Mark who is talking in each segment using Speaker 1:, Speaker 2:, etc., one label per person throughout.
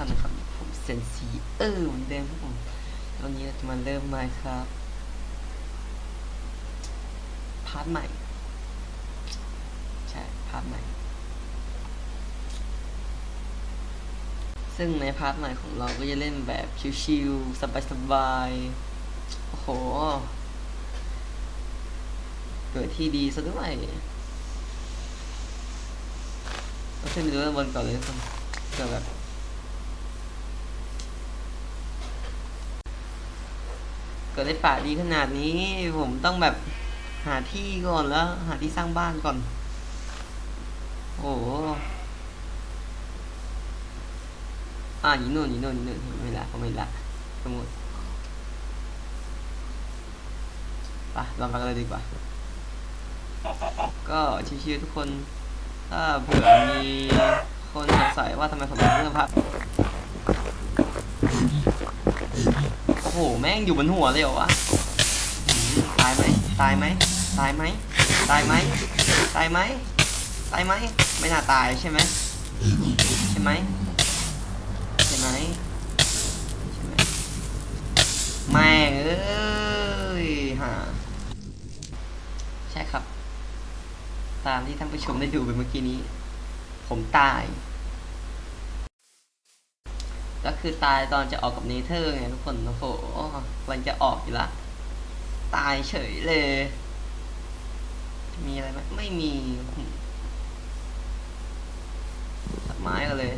Speaker 1: ท่านะครับผมเซนซีเออเหมือนเดิมครับผมวันนี้เราจะมาเริ่มใหม่ครับพาร์ทใหม่ ใช่พาร์ทใหม่ ซึ่งในพาร์ทใหม่ของเราก็จะเล่นแบบชิวๆสบายๆโอ้โห เกิดที่ดีซะด้วยเราขึ้นไปดูด้านบนก่อนเลยทุกคนเกิดแบบ กิดได้ป่าดีขนาดนี้ ผมต้องแบบหาที่ก่อนแล้ว หาที่สร้างบ้านก่อน โอ้โหอ่าอยู่นู่นอยู่นู่นอยู่นู่นไม่ละเขาไม่ละสมมติไปลองไปกันเลยดีกว่า ก็ชิวๆทุกคน ถ้าเผื่อมีคนสงสัยว่าทำไมผมถึงเลือกพับ หแม่งอยู่บนหัวเลยเหรอวะตายไหมตายไหมตายไหมตายไหมตายไหมตายไหมไม่น่าตายใช่ไหมใช่ไหมใช่ไหมใช่ไหมแม่งเอ้ยฮะใช่ครับ ตามที่ท่านผู้ชมได้ดูไปเมื่อกี้นี้ ผมตาย คือตายตอนจะออกกับเนเธอร์ไงทุกคนโอ้โหวันจะออกอยู่ละ ตายเฉยเลย มีอะไรไหมไม่มีตัดไม้กันเลย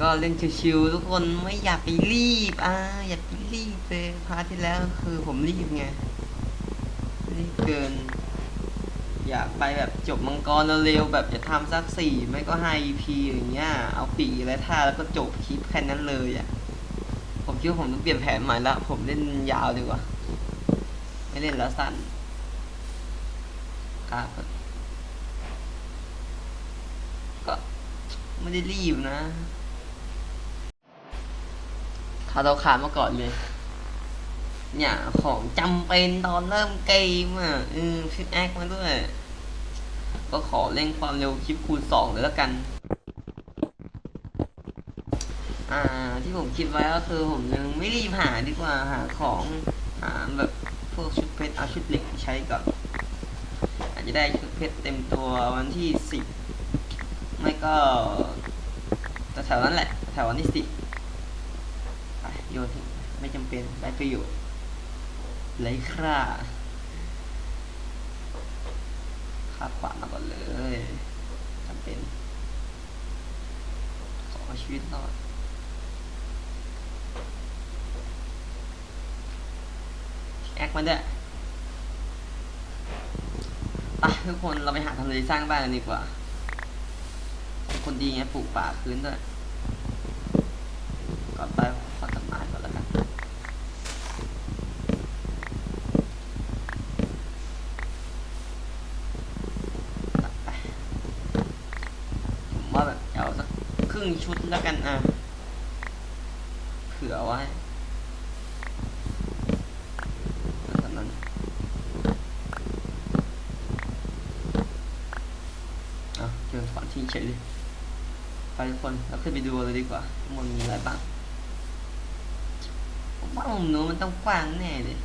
Speaker 1: ก็เล่นชิวๆทุกคนไม่อยากไปรีบอ่าอย่าไปรีบเลยพาที่แล้วคือผมรีบไงรีบเกิน อยากไปแบบจบมังกรเร็วๆแบบจะทำสักสี่ไม่ก็ห้า EP อย่างเงี้ย เอาปีและท่าแล้วก็จบคลิปแค่นั้นเลยอะ ผมคิดว่าผมต้องเปลี่ยนแผนใหม่ละ ผมเล่นยาวดีกว่า ไม่เล่นแล้วสั้นครับก็ไม่ได้รีบนะขาเราขาดมาก่อนเลย เนี่ยของจำเป็นตอนเริ่มเกมอะเออพิกแอคมาด้วย ก็ขอเร่งความเร็วคลิปคูณสองเลยแล้วกัน อ่าที่ผมคิดไว้ก็คือผมยังไม่รีบหาดีกว่าหาของหาแบบพวกชุดเพชรเอาชุดเหล็กใช้ก่อนอาจจะได้ชุดเพชรเต็มตัววันที่สิบไม่ก็แถวๆนั้นแหละแถววันที่สิบโยนไม่จำเป็นได้ประโยชน์ ไรค่าคาดขวานมาก่อนเลยจำเป็น ขอชีวิตรอดแอคมาด้วยไปทุกคนเราไปหาทำเลสร้างบ้านกันดีกว่า คนดีไงปลูกป่าคืนด้วยก่อนไปขอตัดไม้ก่อนแล้วกันตัดไปผมว่าแบบเอาสักครึ่ งชุดแล้วกันอะ เผื่อไว้ตอนนั้นอ่เจอฝันทิ้งเฉยเลยไปทุกคนเราขึ้นไปดูเลยดีกว่าข้างบนมีอะไรบ้างผมว่ามุมนู้นมันต้องกว้างแน่เลย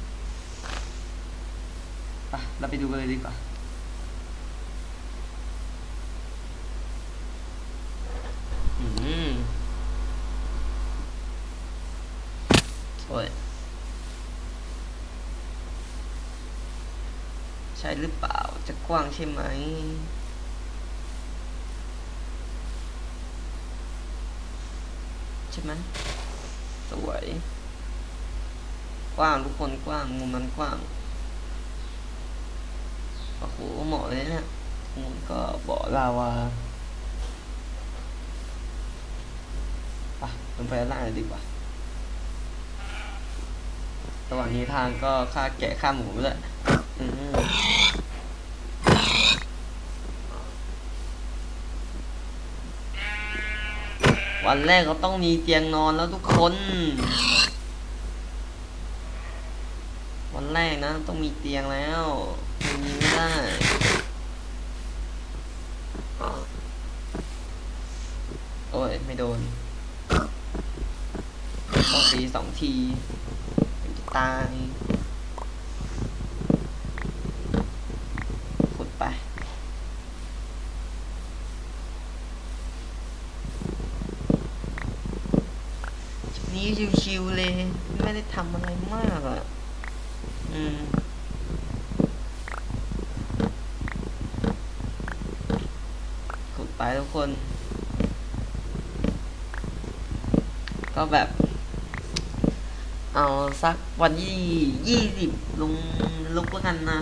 Speaker 1: ไปเราไปดูกันเลยดีกว่าอืม โอ้ยใช่หรือเปล่า จะกว้างใช่ไหม ใช่ไหมสวย กว้างทุกคนกว้างมุมมันกว้างโอ้โหเหมาะเลยเนี่ยมุมก็บ่อลาวาไปลงไปล่างเลยดีกว่า ระหว่างนี้ทางก็ค่าแกะค่าหมูด้วยวันแรกก็ต้องมีเตียงนอนแล้วทุกคน วันแรกนะต้องมีเตียงแล้วไม่มีไม่ได้ให้ย ไม่โดนต้องตีสองที ตาย ขุดไป นี้ชิวๆเลย ไม่ได้ทำอะไรมากอะ อืมขุดไปทุกคน ก็แบบ เอาสักวันที่ยี่สิบลงลุกแล้วกันนะ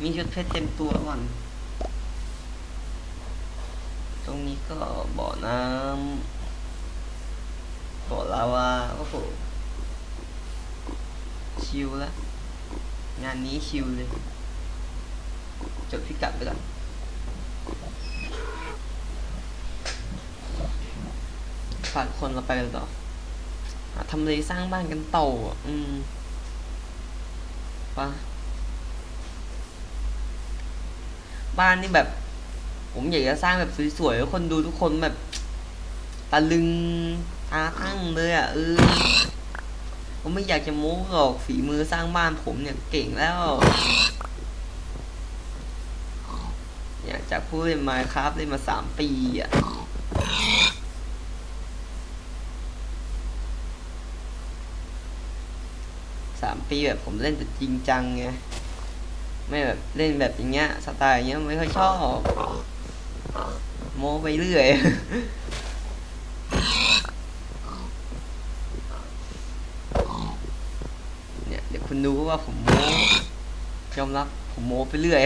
Speaker 1: มีชุดเพชรเต็มตัวก่อน ตรงนี้ก็บ่อน้ำบ่อลาวาโอ้โหชิลแล้วงานนี้ชิลเลย จดพิกัดไปก่อนฝากคนเราไปกันต่อ หาทำเลสร้างบ้านกันต่ออะอืมปะบ้านนี่แบบ ผมอยากจะสร้างแบบสวยๆแล้วคนดูทุกคนแบบตะลึงตาตั้งเลยอะเออผมไม่อยากจะโม้หรอกฝีมือสร้างบ้านผมเนี่ยเก่งแล้วเนี่ยจากผู้เล่นมาครับเล่นมาสามปีอะ สาม ปีแบบผมเล่นแต่จริงจังไงไม่แบบเล่นแบบอย่างเงี้ยสไตล์อย่างเงี้ยไม่ค่อยชอบโม้ไปเรื่อยเนี่ยเดี๋ยวคุณดูว่าผมโม้ยอมรับผมโม้ไปเรื่อย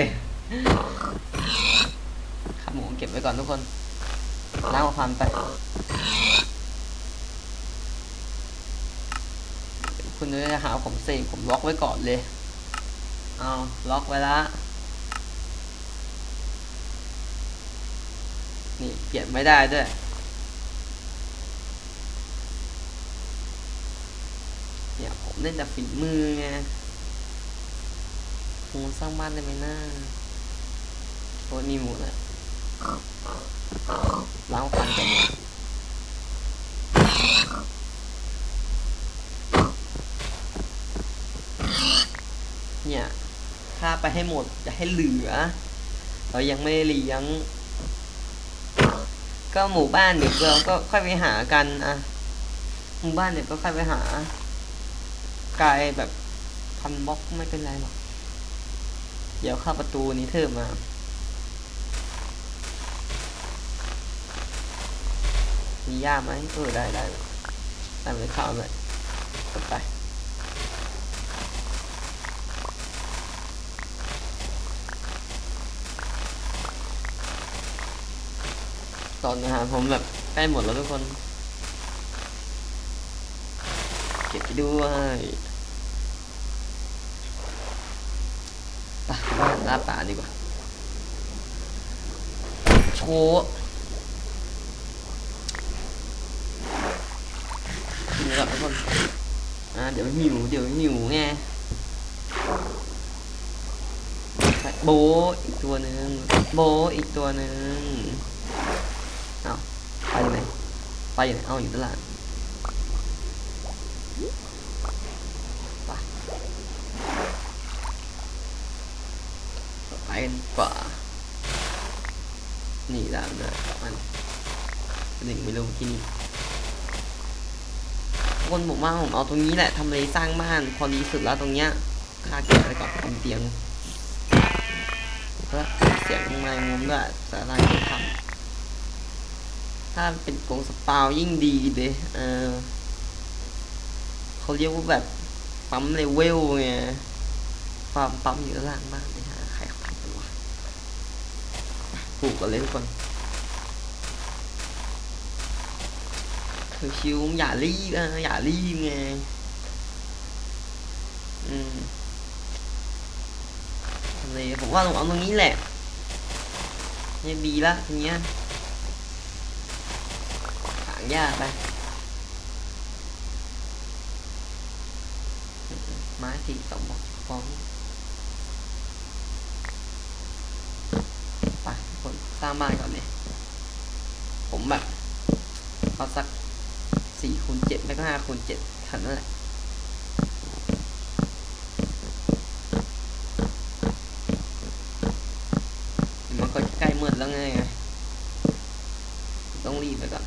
Speaker 1: ครับผมเก็บไว้ก่อนทุกคนล้างมาพันไป คุณจะหาผมเสกผมล็อกไว้ก่อนเลย เอาล็อกไว้ละ นี่เปลี่ยนไม่ได้ด้วย เนี่ยผมเล่นแต่ฝีมือไงโหสร้างบ้านได้ไหมน้าโอ้ยมีหมูเลยล้างฟันกันเลย เนี่ยฆ่าไปให้หมดอย่าให้เหลือ เรายังไม่เลี้ยง ก็หมู่บ้านเดี๋ยวเราก็ค่อยไปหากันอะหมู่บ้านเดี๋ยวก็ค่อยไปหาไกลแบบพันบล็อกไม่เป็นไรหรอกเดี๋ยวเข้าประตูนี้เทิมมามีย่าไหมเออได้ได้ได้เลยข้าวเลยกดไป ตอนอาหารผมแบบใกล้หมดแล้วทุกคน เก็บไปด้วยไปบ้านลาป่าดีกว่า โชว์กินก่อนทุกคน อ่า เดี๋ยวหิว เดี๋ยวหิวไงโบอีกตัวหนึ่งโบอีกตัวหนึ่ง เอาไปอยู่ไหน ไปอยู่ไหนเอาอยู่ตลาดไปไปกันป่านี่ดาวเลยมันหนึ่งไม่รู้ที่นี่คนผมว่าผมเอาตรงนี้แหละทำเลยสร้างบ้านพอดีสุดแล้วตรงเนี้ยค่าเก็บไว้ก่อนทำเตียงแล้วเสียงไม้งุ้มด้วยแต่ไรที่ทำ ถ้าเป็นกงสปาวยิ่งดีเลยเออเขาเรียกว่าแบบปั๊มเลเวลไงความปั๊มอยู่ด้านล่างบ้างเลยฮะใครขาทำกันวะปลูกกันเลยทุกคนคือชิวอย่ารีบอะอย่ารีบไงอืมทำเลยผมว่าลงเอาตรงนี้แหละเนี่ยดีละทีเนี้ย หญ้าไป ไม้สี่สองบอกฟองไปคนสร้างบ้านก่อนเลยผมแบบเอาสักสี่คูณเจ็ดไม่ก็ห้าคูณเจ็ดเท่านั้นแหละมันก็ใกล้มืดแล้วไงไงต้องรีบไปก่อน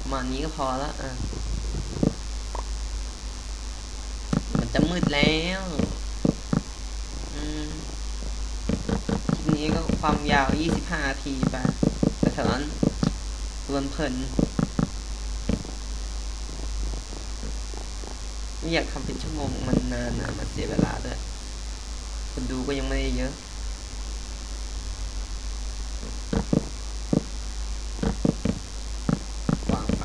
Speaker 1: ประมาณนี้ก็ พอละอะ มันจะมืดแล้วอืมคลิปนี้ก็ความยาว 25นาทีไปแต่แถวนั้นเพลินเพลินไม่อยากทำเป็นชั่วโมงมันนานนะมันเสียเวลาด้วยคนดูก็ยังไม่ได้เยอะ วางไป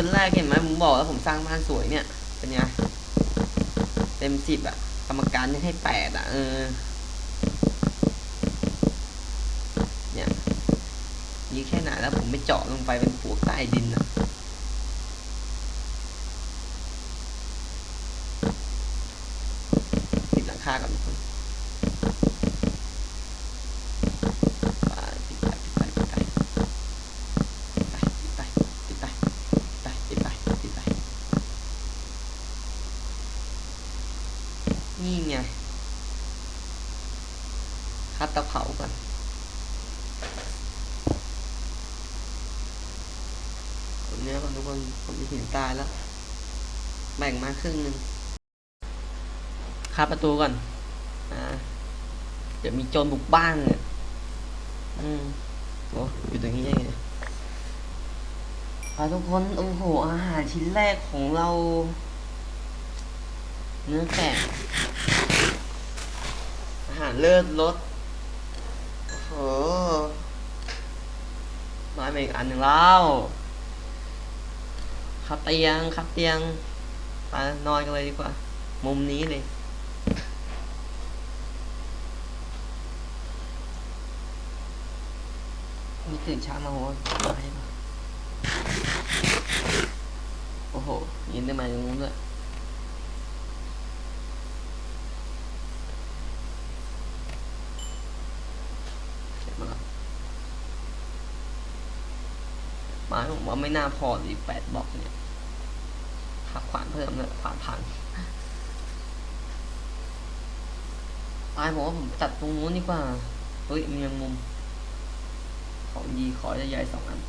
Speaker 1: คืนแรกเห็นไหมผมบอกแล้วผมสร้างบ้านสวยเนี่ย เป็นไง เต็มสิบอะกรรมการยังให้แปดอะเออ เนี่ยนี่แค่ไหนแล้วผมไม่เจาะลงไปเป็นผูกใต้ดินอะติดหลังคากับทุกคนไปปิดไปปิดไปปิดไป ไปปิดไปปิดไปปิดไปปิดไปปิดไป นี่ไงคัดตาเผาก่อนคนเนี้ยก่อนทุกคน ผมจะหินตายแล้ว แบ่งมาครึ่งหนึ่งคัดประตูก่อนอ่าเดี๋ยวมีโจรบุกบ้านเนี่ยอืมโอ้อยู่ตรงนี้ได้ไงอะทุกคน โอ้โห อาหารชิ้นแรกของเรา เนื้อแกะอาหารเลิศรสโอ้โหมาอีกอันหนึ่งแล้วครับเตียงครับเตียงไปนอนกันเลยดีกว่า มุมนี้เลยมีตื่นเช้ามาโหโอ้โหยินได้มาตรงนู้นด้วยเก็บมาแล้วไม้ผม ว่าไม่น่าพอหรือแปดบล็อกเนี่ยหักขวานเพิ่มเลยขวานพังไม้ผมว่าผมจัดตรงนู้นดีกว่า เฮ้ยมีแมงมุม ของดีขอใหญ่ๆสองอัน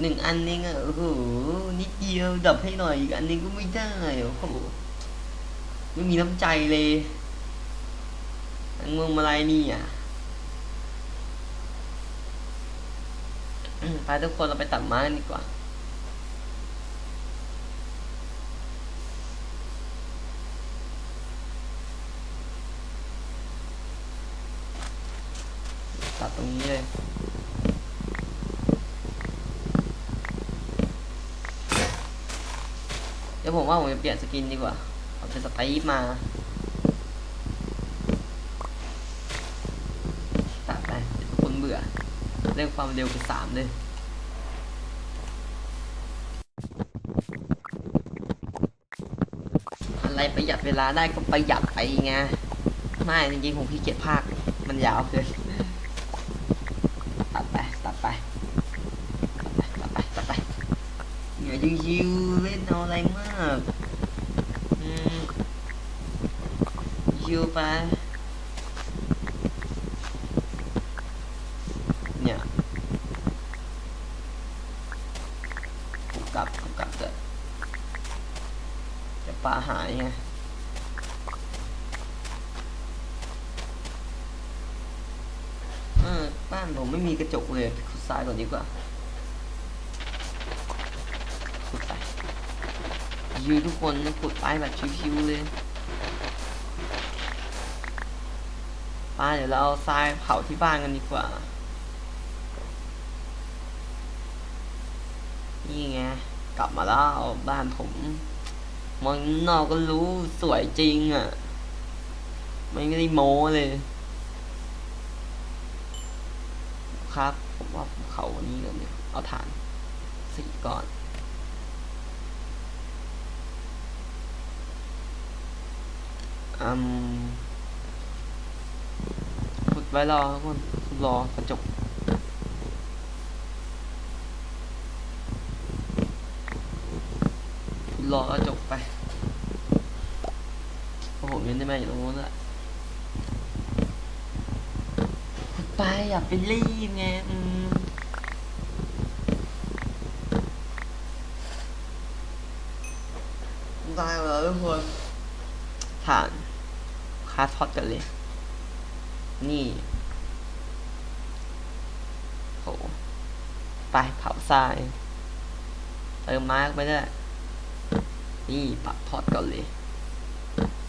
Speaker 1: หนึ่งอันเองอะโอ้โหนิดเดียวดับให้หน่อยอีกอันนึงก็ไม่ได้โอ้โหไม่มีน้ำใจเลยอันงงอะไรนี่อะอืม ไปทุกคนเราไปตัดไม้กันดีกว่าตัดตรงนี้เลยเดี๋ยวผมว่าผมจะเปลี่ยนสกินดีกว่าเอาเป็นสไตล์มาตัดไปคนเบื่อเร่งความเร็วไปสามเลย อะไรประหยัดเวลาได้ก็ประหยัดไปไงไม่จริงๆผมขี้เกียจภาค มันยาวเกินตัดไปตัดไปตัดไปตัดไปอย่ายิวๆเล่นเอาอะไรมากอืมยิวไป เนี่ยกูกลับกูกลับเถอะจะ ปลาหายไงบ้านผมไม่มีกระจกเลยขุดทรายก่อนดีกว่าขุดไปยูทุกคนนะขุดไปแบบชิวๆเลยป้าเดี๋ยวเราเอาทรายเผาที่บ้านกันดีกว่า นี่ไงกลับมาแล้วบ้านผม มองนอกก็รู้สวยจริงอะ่ะ ไม่ได้โม้เลย ครับผมว่าเขานี้กันเนี่ย เอาฐานสี่ก่อนอืมพุดไว้รอทุกคนรอกระจก รอกระจกไปโอ้โหยังได้ไหมอยู่ตรงนู้นอะไปอย่าไปรีบไงอืมได้แล้วทุกคนผ่านคาทอดกันเลย นี่โหไปเผาทรายเติมมาร์กไปด้ นี่ปักทอดก่อนเลย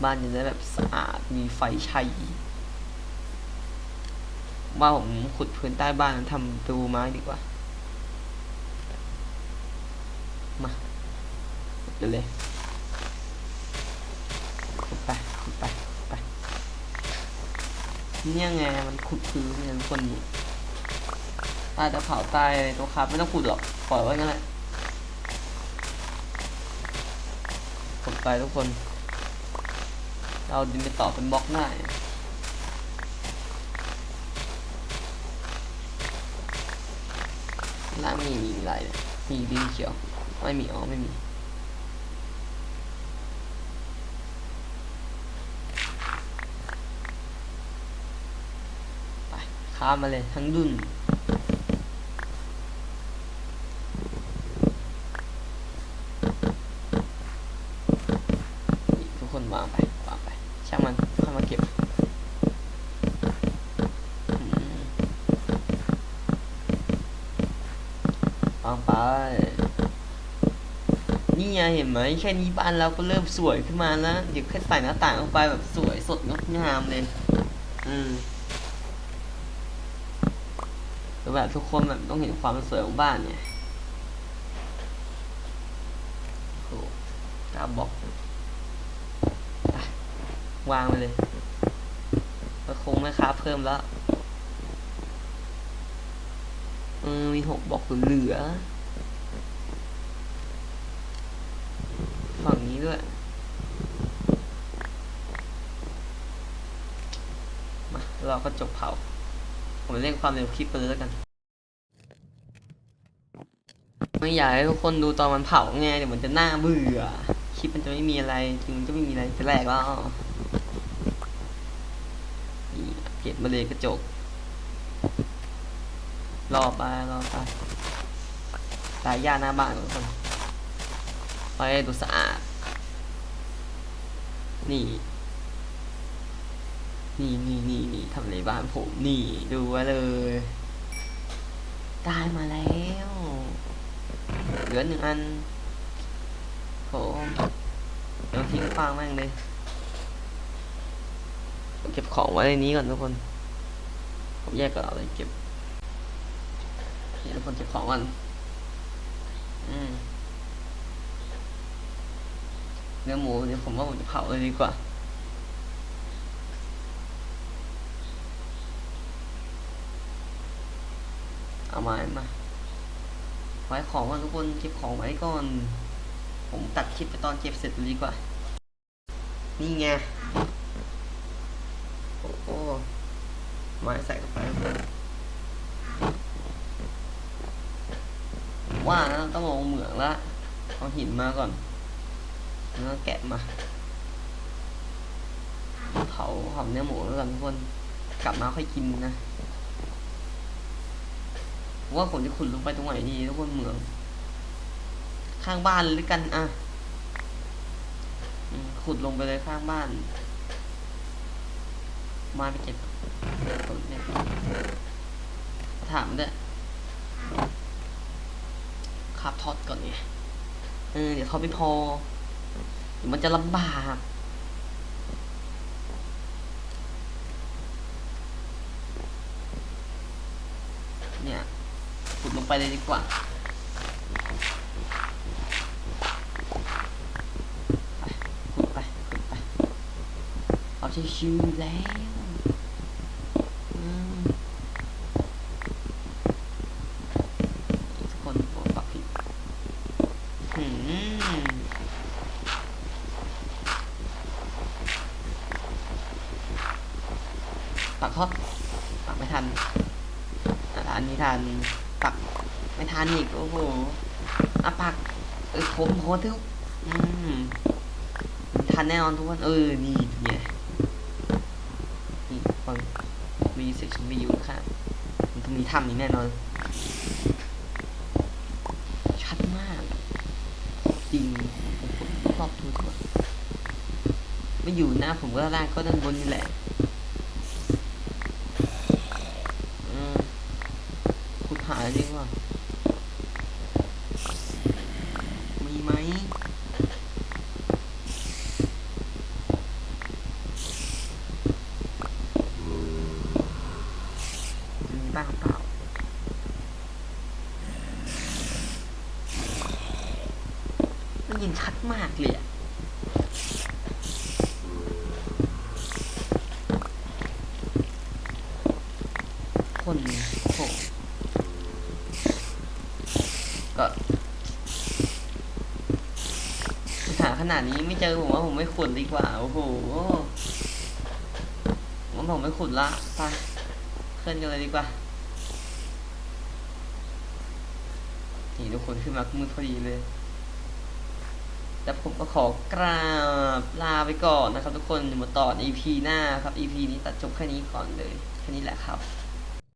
Speaker 1: บ้านจะได้แบบสะอาดมีไฟใช้ว่าผมขุดพื้นใต้บ้านทำประตูไม้ดีกว่า มาเดี๋ยวเลยขุดไปขุดไปไป เนี่ยไงมันขุดพื้นเนี่ยทุกคนนี่ใต้จะเผาใต้ตัวครับไม่ต้องขุดหรอก ปล่อยไว้งั้นแหละขุด ไปทุกคน เราดินไปต่อเป็นบล็อกได้ล่างมีมีอะไรเนี่ยมีดินเขียว ไม่มีอ๋อไม่มีไปข้ามมาเลยทั้งดุนทุกคนวางไปวางไป ช่างมันค่อยมาเก็บอืม วางไป นี่ไงเห็นไหมแค่นี้บ้านเราก็เริ่มสวยขึ้นมาแล้วเดี๋ยวแค่ใส่หน้าต่างลงไปแบบสวยสดงดงามเลย อืมแบบทุกคนแบบต้องเห็นความสวยของบ้านเนี่ยโอ้กล้าบอก วางไปเลยก็คงไม่ค้าเพิ่มแล้วเออมี หกบอกเหลือ ฝั่งนี้ด้วย มา เราก็จบเผา ผมเร่งความเร็วคลิปไปเลยแล้วกัน ไม่อยากให้ทุกคนดูตอนมันเผาไงเดี๋ยวมันจะน่าเบื่อ คลิปมันจะไม่มีอะไรจริงมันก็ไม่มีอะไรแต่แรกแล้วเก็บมาเลยกระจก รอไปรอไปสายยาหน้าบ้านทุกคนไว้ดูสะอาด นี่ นี่นี่นี่นี่ทำเลบ้านผม นี่ดูไว้เลยได้มาแล้วเหลือหนึ่งอันผมเดี๋ยวทิ้งฟางแม่งเลย เก็บของไว้ในนี้ก่อนทุกคน ผมแยกกับเอาเลยเก็บ เดี๋ยวทุกคนเก็บของก่อนอืมเนื้อหมูเดี๋ยวผมว่าผมจะเผาเลยดีกว่าเอาไม้มาไว้ของก่อนทุกคนเก็บของไว้ก่อน ผมตัดคลิปไปตอนเก็บเสร็จดีกว่า นี่ไง โอ้โหไม้ใส่กคน ว่านะต้องลงเหมืองละเอาหินมาก่อนแล้วแกะมาเผาหอมเนื้อหมูแล้วกันทุกคนกลับมาค่อยกินนะว่าผมจะขุดลงไปตรงไหนดีทุกคนเหมือง ข้างบ้านเลยกันอะขุดลงไปเลยข้างบ้าน มาไปเก็บถามด้วย ขับทอดก่อนไงเออเดี๋ยวเขาไม่พอเดี๋ยวมันจะลำบากเนี่ยขุดลงไปเลยดีกว่าไปขุดไปขุดไปเอาชิวแล้วอืมทุกคนโปรดปรับผิดหืม กทอดปักไม่ทันอะอันนี้ทันปักไม่ทันอีกโอ้โหอะปัก เออผมโหทุกอืมทันแน่นอนทุกคนเออนี่เนี่ยนี่ฟังมีเสียงฉันไม่อยู่ครับมันต้องมีถ้ำนี้แน่นอน ชัดมาก จริงผมรอบทุกคนไม่อยู่หน้าผมก็ล่างก็ด้านบนนี่แหละอืมขุดหาจริงว่ามีไหมมีบ้างเปล่า มัน ยินชัดมากเลยอะคนโอ้โหก็หาขนาดนี้ไม่เจอผมว่าผมไม่ขุดดีกว่า โอ้โหผมว่าผมไม่ขุดละไปเคลื่อนกันเลยดีกว่า นี่ทุกคนขึ้นมามืดพอดีเลย แล้วผมก็ขอกราบลาไปก่อนนะครับ ทุกคนมาต่อใน EP หน้าครับ EP นี้ตัดจบแค่นี้ก่อนเลยแค่นี้แหละครับ